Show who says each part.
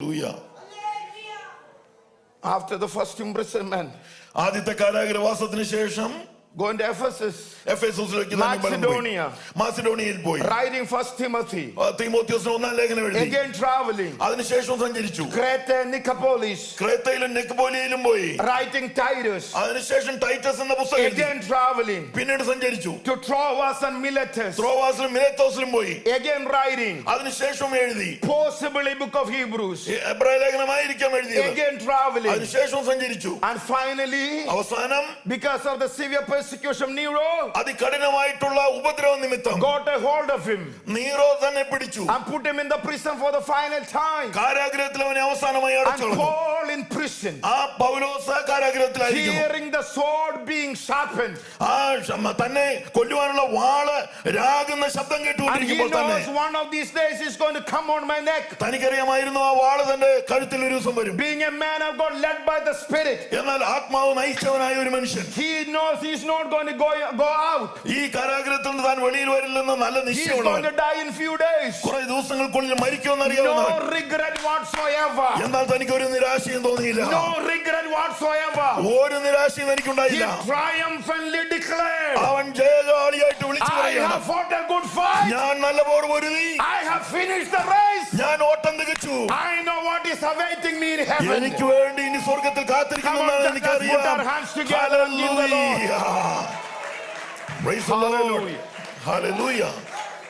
Speaker 1: Hallelujah.
Speaker 2: After the first imprisonment,
Speaker 1: ആദ്യത്തെ കാരാഗ്രവാസത്തിന് ശേഷം
Speaker 2: going to Ephesus,
Speaker 1: F എസിലേക്ക്
Speaker 2: Macedonia.
Speaker 1: മാസിഡോണിയയിൽ പോയി
Speaker 2: writing First Timothy,
Speaker 1: ആ, തീമോത്തിയോസിന് ഒന്നാം ലേഖനം എഴുതി
Speaker 2: again traveling,
Speaker 1: അതിനുശേഷം സഞ്ചരിച്ചു
Speaker 2: Crete and Nicopolis,
Speaker 1: ക്രേത്തയിലും നെക്പോലിയയിലും പോയി
Speaker 2: writing Titus,
Speaker 1: അതിനുശേഷം ടൈറ്റസ് എന്ന പുസ്തകം എഴുതി
Speaker 2: again traveling
Speaker 1: പിന്നീട് സഞ്ചരിച്ചു
Speaker 2: to Troas and Miletus,
Speaker 1: ത്രോവാസിലും മിലേത്തോസിലും പോയി
Speaker 2: again writing
Speaker 1: അതിനുശേഷം എഴുതി
Speaker 2: possibly book of Hebrews,
Speaker 1: ഈ എബ്രായ ലേഖനമായിരിക്കാം എഴുതിയത്
Speaker 2: again traveling,
Speaker 1: അതിനുശേഷം സഞ്ചരിച്ചു
Speaker 2: and finally,
Speaker 1: അവസാനം
Speaker 2: because of the severe persecution Nero.
Speaker 1: അതികഠിനമായിട്ടുള്ള ഉപദ്രവം നിമിത്തം
Speaker 2: got a hold of him
Speaker 1: Nero തന്നെ പിടിച്ചു
Speaker 2: and put him in the prison for the final time.
Speaker 1: കാരാഗ്രഹത്തിൽ അവനെ അവസാനമായി
Speaker 2: And
Speaker 1: അടച്ചു
Speaker 2: Paul in prison,
Speaker 1: ആ പൗലോസ് കാരാഗ്രഹത്തിലായിരിക്കുന്നു
Speaker 2: hearing the sword being sharpened.
Speaker 1: ആ തന്നെ കൊല്ലുവാനുള്ള വാൾ രാകുന്ന ശബ്ദം
Speaker 2: And he
Speaker 1: കേട്ടുകൊണ്ടിരിക്കുമ്പോൾ തന്നെ
Speaker 2: knows one of these days is going to come on my neck.
Speaker 1: തനിക്കറിയാമായിരുന്നു ആ വാൾ തന്റെ കഴുത്തിൽ ഒരു ദിവസം വരും
Speaker 2: Being a man of God led by the Spirit,
Speaker 1: എന്നാൽ ആത്മാവ് നയിച്ചവനായ ഒരു മനുഷ്യൻ
Speaker 2: he knows he is not going to go, go out.
Speaker 1: ഈ കാരാഗ്രഹത്തിൽ നിന്ന് താൻ വെളിയിൽ വരില്ലെന്ന് നല്ല
Speaker 2: He's going
Speaker 1: നിശ്ചയമുള്ളവൻ
Speaker 2: to die in few days.
Speaker 1: കുറെ ദിവസങ്ങൾക്കുള്ളിൽ മരിക്കുമെന്ന് അറിയാവുന്നവൻ
Speaker 2: No regret whatsoever.
Speaker 1: എന്നാൽ തനിക്ക് ഒരു നിരാശയും തോന്നിയില്ല
Speaker 2: No regret whatsoever.
Speaker 1: ഒരു നിരാശയും
Speaker 2: He
Speaker 1: എനിക്കുണ്ടായില്ല
Speaker 2: triumphantly declared,
Speaker 1: അവൻ ജയകാളിയായിട്ട് വിളിച്ചു
Speaker 2: I have fought a good fight.
Speaker 1: ഞാൻ നല്ല പോർ പൊരുതി
Speaker 2: I have finished the race.
Speaker 1: ഞാൻ ഓട്ടം തികച്ചു
Speaker 2: I know what is awaiting me in heaven.
Speaker 1: എനിക്ക് വേണ്ടി ഇനി സ്വർഗത്തിൽ കാത്തിരിക്കുമെന്നാണ്
Speaker 2: Come on, just let's put our hands together and give the Lord.
Speaker 1: എനിക്കറിയാം Praise the Lord.
Speaker 2: Hallelujah.
Speaker 1: Hallelujah.